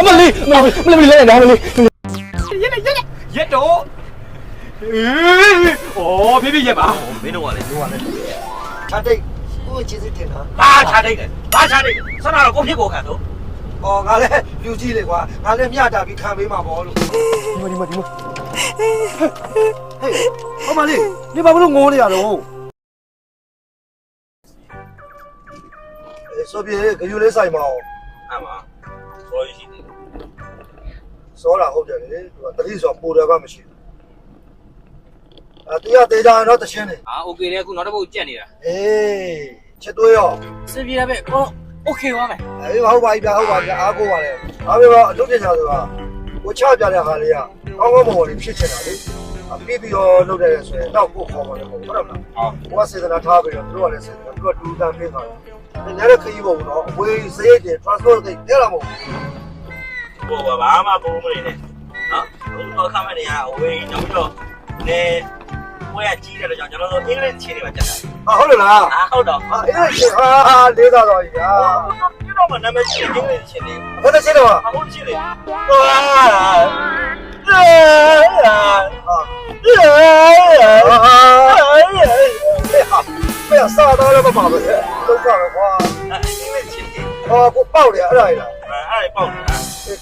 အမလေးမလေးမလေးမလေးလဲဒါမလေးရက်ရက်ရက်ရက်တော့အေးဩဖေးဖေးရက်ပါမင်းတို့ကလည်းချာတိတ်ကိုကျေးဇူးတင်တာဘာချတိတ်လဲဘာချတိတ်ဆန္ဒတော့ကိုဖြစ်ကိုခံတော့အော်ငါလည်းလူကြီးလေကွာငါလည်းမျှတာပြီးခံပေးမှာပေါ့လို့ဒီမဒီမဒီမဟေးဟောမလေးနေဘာလို့ငိုနေရတော့အဲဆိုပြေဂယူလေးဆိုင်မအောင်အမှဆိုရ ရှိတယ် စောတာဟုတ်တယ်လေသူကတတိဆိုပိုတယ်ကမရှိဘူးအတရားသေးတာတော့တရှင်းနေ အာโอเคလေအခုနောက်တစ်ပုတ်ကြက်နေတာ အေးချက်သွေးရော စင်ပြေတာပဲအော်โอเคပါမယ် အေးဟုတ်ပါပြီဗျာဟုတ်ပါပြီအားကိုပါလေအားပဲပါအလုပ်တင်ကြဆိုတာကိုချပြတဲ့ဟာလေးကကောင်းကောင်းမွန်မွန်လေးဖြစ်ချင်တာလေအပြီးပြီးတော့လုပ်တယ်ဆိုရင်တော့ကိုခေါ်ပါလေဟုတ်တယ်မလား ဟုတ် ဘုရားစေတနာထားပြီးတော့သူတို့ကလည်းစေတနာသူတို့ကတူတန်ပေးတာတယ်ညတဲ့ခရီးပုံတော့အဝေးစရိတ်တွေ transport တွေပြလာမ ဟုတ်ဟိုဘာဘာမှပုံမနေနဲ့နော်ဘုတော့ခမနေရအဝေးနောက်ပြီးတော့လေဝဲကြီးတယ်တော့ကျွန်တော်တို့အင်္ဂလိပ်ချင်းတွေပါကြက်တာဟာဟုတ်လားအာဟုတ်တော့ဟာအဲ့ဒါရှင်ဟာလေးသာတော့ညာကျွန်တော်မှနာမည်ချင်းအင်္ဂလိပ်ချင်းတွေဘယ်နဲ့ချင်းတော့ဟာအဟုတ်ချင်းတွေဟွာအာဘယ်စားတော့လည်းမပါဘူးဒုက္ခပဲကွာအင်္ဂလိပ်ချင်းတွေဟောကိုပေါက်တယ်အဲ့ဒါကြီးလားအဲ့ဒါပေါက်နေတာ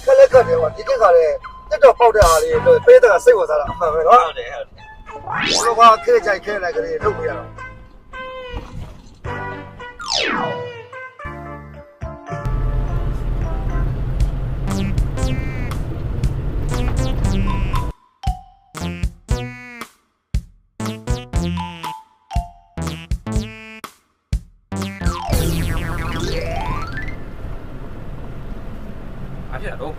ခက်လက်ခက်တယ်ကွာဒီကိစ္စလည်းတက်တော့ပေါက်တဲ့ဟာလေးပေးတဲ့ကစိတ်ဝင်စားတာအမှန်ပဲနော်ဟုတ်တယ်ဟုတ်တယ်ဘုရားခဲကြိုက်ခဲလိုက်ကလေးလုပ်ပြရတော့ ဖြစ်တော့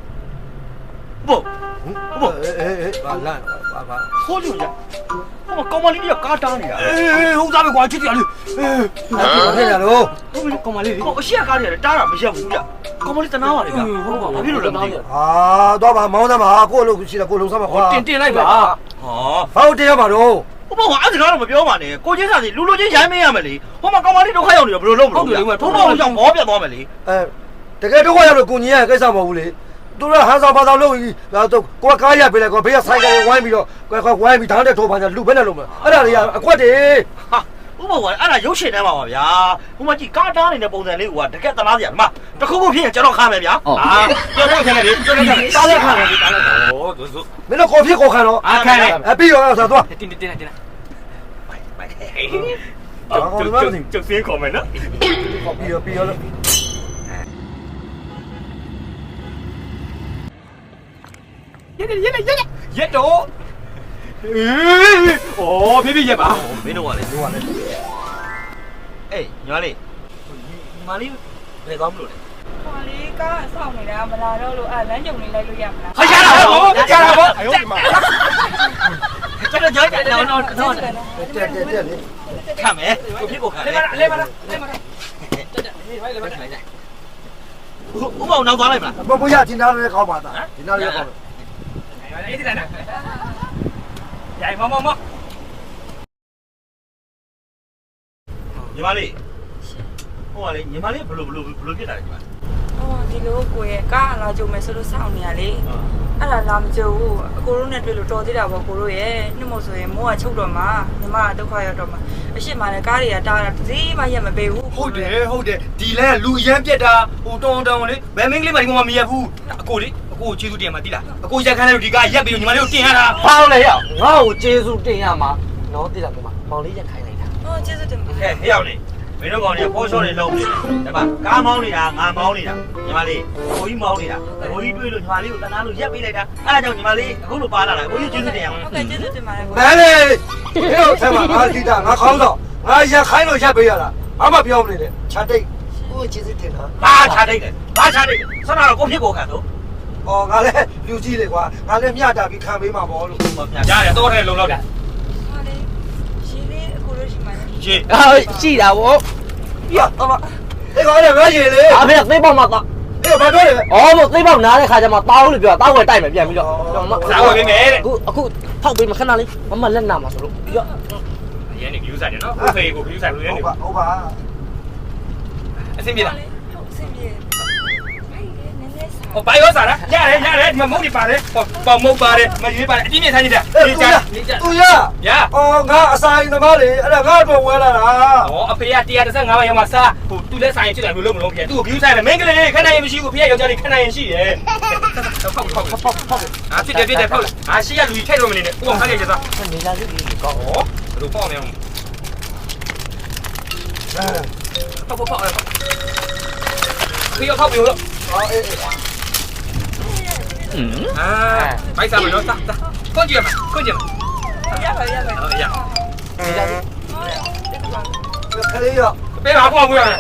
ဘို့ဟုတ်အေးအေးဘာလန့်ဘာဘာခိုးလို့ရဟိုကောင်မလေးကကားတားနေတာအေးဟုတ်သားပဲကွာချစ်တယ်လေအေးဘာဖြစ်ရတော့ဟုတ်ပြီကောင်မလေးလေဟိုအရှိကကားနေတာတားတာမရက်ဘူးဗျကောင်မလေးတနာပါလေဗျဟုတ်ပါဘူးဘာဖြစ်လို့လဲမသိဘူးအာတော့ပါမောင်းသားမှာကိုယ့်လိုရှိတယ်ကိုယ်လုံးစားမှာခွာတင်တင်လိုက်ပါဟောဟုတ်တယ်ရပါတော့ဟိုဘောကအဲ့ဒါကတော့မပြောပါနဲ့ကိုချင်းစားစီလူလူချင်းရိုင်းမင်းရမယ်လေဟိုမှာကောင်မလေးဒုက္ခရောက်နေတော့ဘယ်လိုလုပ်မလို့ထုံးတော့ကြောင့်ဘောပြတ်သွားမယ်လေအဲ တကယ်တော့ရောက်လို့ကိုကြီးရဲ့ကိစ္စမဟုတ်ဘူးလေသူကဟန်ဆောင်ပါဆောင်လုပ်ပြီးတော့ကိုကားရပေးလိုက်ကိုဘေးကဆိုင်ကဝိုင်းပြီးတော့ကိုဝိုင်းပြီးဓာတ်နဲ့ထိုးပါကြလူဘဲနဲ့လုံးမအဲ့ဒါတွေကအကွက်တွေဟာဥပမာအဲ့ဒါရုပ်ရှင်ထဲမှာပါဗျာဟိုမှာကြည့်ကားတားနေတဲ့ပုံစံလေးကတကယ်တလားစရာဒီမှာတခုခုဖြစ်ရင်ကျွန်တော်ခါမယ်ဗျာအာပြောတော့ခင်ဗျာလေကျွန်တော်တားရခါမယ်ဒီတားလိုက်ဟောသူစုမင်းတို့ကော်ဖီကိုခံတော့အခါနဲ့အပြီးရောဆိုတော့တင်တင်တင်တင်ကျုပ်စင်းခေါ်မယ်နော်ကော်ဖီရောပြီးရော ရက်ရက်ရက်ရက်ရက်တော့အေးဩဖေးဖေးရက်ပါမင်းတို့ကလည်းဒီကလည်းအေးညီမလေးညီမလေးဘယ်ကောင်းမလို့လဲဟောလေးကားဆောက်နေတာမလာတော့လို့အဲလမ်းကြုံလေးလိုက်လို့ရမလားဟာရတာဘောရတာဘောအယောဒီမှာကျွန်တော်ကြောက်တယ်တော့တော့တော့တက်တက်တက်လေခါမယ်ကိုဖြစ်ကိုခါမယ်လေပါလားလေပါလားဥပအောင်နောက်သွားလိုက်မလားဘဘရဒီနားလေးကောင်းပါသားဒီနားလေးကောင်း အေးဒီလားရိုင်မမမညီမလေးဟိုကလေညီမလေးဘလို့ဘလို့ဘလို့ဖြစ်တာလဲညီမဟောဒီလိုကိုရဲ့ကားလာကြုံမယ်ဆိုလို့စောင့်နေရလေအဲ့ဒါလာမကြုံဘူးအကိုတို့နဲ့တွေ့လို့တော်သေးတာပေါ့ကိုတို့ရဲ့နှမို့ဆိုရင်မိုးကချုပ်တော့မှာညီမကဒုက္ခရောက်တော့မှာအရှိမလည်းကားတွေကတားတာဈေးမှရက်မပေးဘူးဟုတ်တယ်ဟုတ်တယ်ဒီလဲလူရမ်းပြက်တာဟိုတောင်းတောင်းလေဘယ်မင်းကလေးမဒီကောင်မမြက်ဘူးအကိုလေအ ကိုကျေးဇူးတင်မှာတိလားအကိုရက်ခန်းလေးတို့ဒီကရက်ပြီးညီမလေးတို့တင်ရတာဖောင်းလေရငါ့ကိုကျေးဇူးတင်ရမှာနော်တိလာကမောင်လေးရက်ခိုင်းလိုက်တာဟောကျေးဇူးတင်ပါဟဲ့ဟဲ့ရောက်နေမင်းတို့ကောင်တွေကပေါ်ချောနေလုံးနေတယ်ဒါပါကားမောင်းနေတာငါမောင်းနေတာညီမလေးကိုကြီးမောင်းနေတာကိုကြီးတွေ့လို့ညီမလေးကိုတနာလို့ရက်ပေးလိုက်တာအဲ့ဒါကြောင့်ညီမလေးအခုလိုပါလာတာကိုကြီးကျေးဇူးတင်ရမှာဟုတ်ကဲ့ကျေးဇူးတင်ပါတယ်ကိုမဲလေဒီတော့ဆမ်းပါငါဒီတာငါခေါင်းတော့ငါရခိုင်းလို့ရက်ပေးရတာဘာမှပြောမနေနဲ့ချာတိတ်ကိုကျေးဇူးတင်တာဘာချာတိတ်လဲဘာချာတိတ်လဲဆန္ဒတော့ကိုဖြစ်ကိုခံတော့ ဩငါလည်းလူကြီးလေကွာငါလည်းမျှတာပြီးခံပေးမှာပေါ့လို့မပြရတယ်တော့တယ်လုံလောက်တာဟောလေးရှင်လေးအကိုတို့ရှိမှလည်းရှင်းအာရှိတာဗောပြတော့မအေးကောင်လည်းငါရေလေအဖေသိပေါက်မှာတော့အေးဘာပြောလဲအော်မသိပေါက်နားတဲ့ခါကျမှတောင်းလို့ပြောတောင်းဝယ်တိုက်မယ်ပြန်ပြီးတော့အခုအခုဖောက်ပေးမခဏလေးမမလက်နာမှာဆိုလို့ရောရန်နေယူဆိုင်တယ်နော်ကိုဖေကိုယူဆိုင်လို့ရန်ဟုတ်နေပါဟုတ်ပါအဆင်ပြေလားဟုတ်ဆင်ပြေအဲ့ဒီနည်းနည်း ဟောဘာရောစားလားရတယ်ရတယ်ဒီမှာမုတ်တွေပါတယ်ဟောပေါမုတ်ပါတယ်မရေးပါတယ်အပြင်းပြင်းဆိုင်နေတာအေးနေသူကြရနေကြသူရရအော်ငါအစာရင်သမားလေအဲ့ဒါငါတော့ဝဲလာတာဟောအဖေက135ပါးရောက်မှစားဟိုသူလည်းဆိုင်ဖြစ်တယ်ဘယ်လိုမလုပ်ဖြစ်သူ့ကို view ဆိုင်တယ်မင်းကလေးခဏရင်မရှိဘူးဖေကယောက်ျားလေးခဏရင်ရှိတယ်ဖောက်ဖောက်ဖောက်ဖောက်ဖောက်အာဖြစ်တယ်ဖြစ်တယ်ဖောက်အာရှိရလူကြီးထည့်လို့မနေနဲ့ဥပမာခါလေးကျစားနေလာစီဒီကောဟောဘယ်လိုပေါ့မလဲဖောက်ဖောက်ဖောက်ဖေကဖောက်ပြီးတော့အော်အေးအေးอืมအာဘိုက်စားမလို့စားစားခွန်ကြည့်မှာခွန်ကြ ည့်မှာရပါရပါဟောရနေလာစီခလေးရပေးပါပေါ့ဘူးရတယ်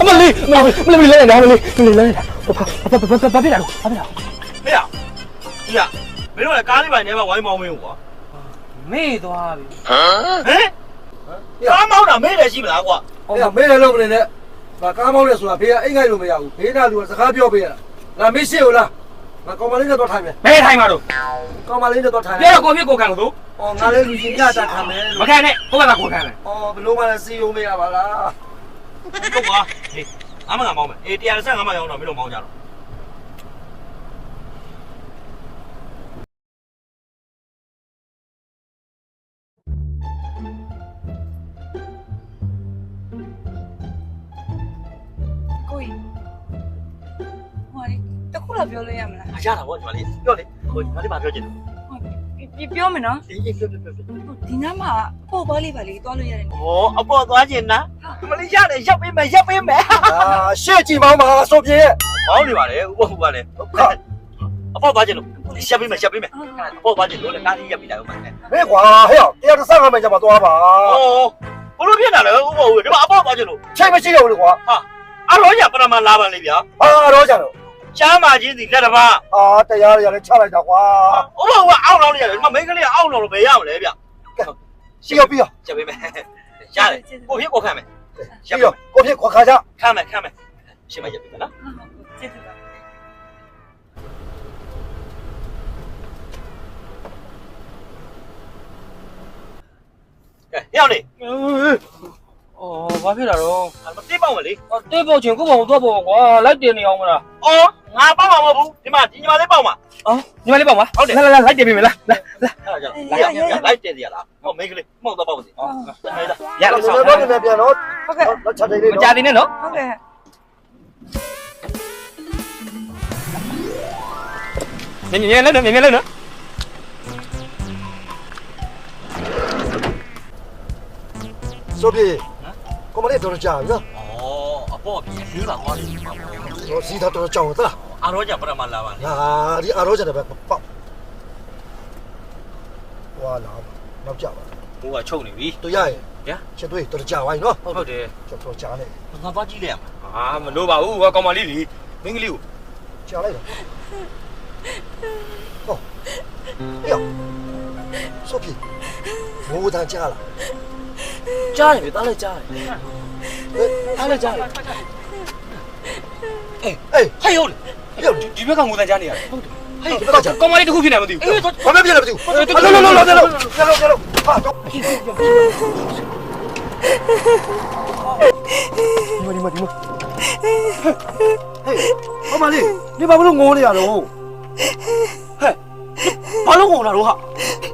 အမလေးမလေးမလေးလဲနေတာမလေးမလေးလဲဘာဘာဘာဘာပြလာတော့ဘာပြလာမေးရကြီးရမင်းတို့လည်းကားလေးပိုင်းထဲမှာဝိုင်းမောင်းမင်းကွာမေ့သွားပြီဟမ်ကားမောင်းတာမေးတယ်ရှိမလားကွာအေးမေးတယ်လို့မနေနဲ့ငါကားမောင်းလဲဆိုတာဖေးကအိမ်ငိုက်လို့မရဘူးဖေးနာလူကစကားပြောပေးရတာငါမေးရှိဘူးလားငါကောင်မလေးနဲ့တော့ထိုင်မယ်ဘယ်ထိုင်မှာတော့ကောင်မလေးနဲ့တော့ထိုင်ပြောတော့ကိုဖြစ်ကိုခံလို့အော်ငါလည်းလူကြီးညတာခံမယ်မခံနဲ့ကိုကသာကိုခံတယ်အော်ဘလို့မှလည်းစီယုံမရပါလား ဟုတ်ကွာဟေးအမကမောင်းမယ်အေး135မှရောင်းတော့မင်းတို့မောင်းကြတော့ ကိုကြီးဟိုလေတခုတော့ပြောလို့ရမလားအရတာဗောညီမလေးပြောလေဟိုညီမလေးဘာပြောချင်လဲ ပြပြောမယ်နော်အေးအေးပြောပြောပြောပြောဒီနားမှာအဖို့ဘောလေးပါလေးတွားလို့ရတယ်ဩအပေါ်သွားချင်လားညီမလေးရတယ်ရပ်ပေးမယ်ရပ်ပေးမယ်အာရှေ့ကြည့်မောင်းပါဆိုပြေမောင်းနေပါလေဥပဥပါလေအပေါ်သွားချင်လို့ရပ်ပေးမယ်ရပ်ပေးမယ်အပေါ်သွားချင်လို့လည်းကားကြီးရပ်ပေးတာဥပမာနဲ့ဟဲ့ကွာဟဲ့တရားတစ်ဆက်ကမှကြမှာသွားပါဩဘလို့ဖြစ်တာလဲဥပဥဒီမှာအပေါ်သွားချင်လို့ချိန်မရှိတော့ဘူးလေကွာအရောရပရမလာပါလေဗျာအာတော့ကြတော့ ချမ်းမာချင်းစီလက်တစ်ပါးအာတရားရလည်းချလိုက်တာကွာဥပဥကအောက်လောင်းနေရတယ်ဒီမှာမိန်းကလေးကအောက်လောင်းလို့ဘယ်ရမလဲဗျရှေ့ရောပြီးရောရပ်ပေးမယ်ရတယ်ကိုဖြစ်ကိုခံမယ်ရှေ့ရောကိုဖြစ်ခွာခါကြခံမယ်ခံမယ်ရှင်းမရပ်ပေးမယ်နော်ကျေးဇူးပါကဲရောက်နေ အော်ဘာဖြစ်လာတော့မတိပေါက်မလေးတေးပေါချင်ကိုပေါ့တော့ပေါ့ကွာလိုက်တင်နေအောင်မလားအော်ငါပေါက်မှာမဟုတ်ဘူးဒီမှာဒီညီမလေးပေါက်မှာအော်ညီမလေးပေါ့ပါဟုတ်တယ်လာလာလိုက်တင်ပြီမလားလာအဲ့ဒါကြောင့်လိုက်လိုက်တယ်ရလားဟောမိန်းကလေးမှုတ်တော့ပေါက်စီဟောမေးတာရလို့ဆောင်တော့နေပြန်တော့ဟုတ်ကဲ့တော့ချက်သေးလေးမကြသေးနဲ့နော်ဟုတ်ကဲ့မြင်မြင်လဲနော်မြင်မြင်လဲနော်ဆိုပြေ ကိုမလေးတော့ကြာပြီနော်အော်အပေါ်ပြေးလေးပါကွာလေတော့စီးတော့တော့ကြောက်သလားအရောကြပရမလာပါလေဟာဒီအရောကြတယ်ပဲပေါက်ဝါလာနောက်ကြပါဟိုကချုပ်နေပြီတို့ရရင်ချက်တွေတော့ကြာပါပြီနော်ဟုတ်တယ်ချက်တော့ကြာနေငါသွားကြည့်လိုက်ရမှာအာမလို့ပါဘူးဟောကောင်မလေးလीမင်းကလေးကိုကြာလိုက်တော့ဟောယောဆိုပြေမိုးတန်ကြာလာ ကြားတယ်ဗျတားလိုက်ကြားတယ်အားလိုက်ကြားတယ်အေးဟဲ့ဟုတ်လေယောဒီဘက်ကငိုတန်ကြားနေရတယ်ဟုတ်တယ်ဟေးတော့ကြာကောင်မလေးတစ်ခုဖြစ်နေမှမသိဘူးဘာမှပြရမသိဘူးလောလောလောလောလောလောလောဟာတော့ဒီမဒီမဒီမဟေးအမလေးဒီဘာလို့ငိုနေရတော့ဘာလို့ငုံလာတော့ဟာ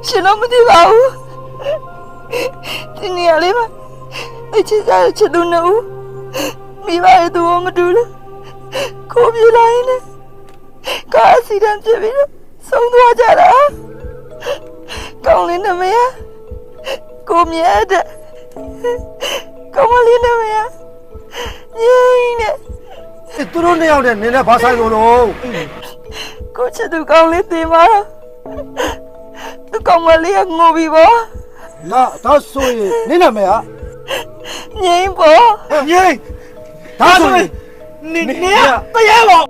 ရှင်တော့မသိပါဘူး ဒီနေရာလေးမှာအချစ်စားချစ်သူနဲ့ဦးမိဘရဲ့သူမတူလို့ကိုပြေးလိုက်နေကားစီတန်းပြပြီးတော့ဆုံးသွားကြတာကောင်းလေးနဲ့မရကိုမြဲတဲ့ကောင်းမလေးနဲ့မရညင်းနဲ့သူတို့နှစ်ယောက်နဲ့နင်းနဲ့ဘာဆိုင်လို့လို့ကိုချစ်သူကောင်းလေးတင်ပါတော့သူကောင်းမလေးကငိုပြီးပေါ့ လာတော့ဆိုရင်နင်းနာမည်ဟာငိမ့်ပေါ့ငိမ့်ဒါဆိုရင်နေနေတရားပေါ့ဟောင်း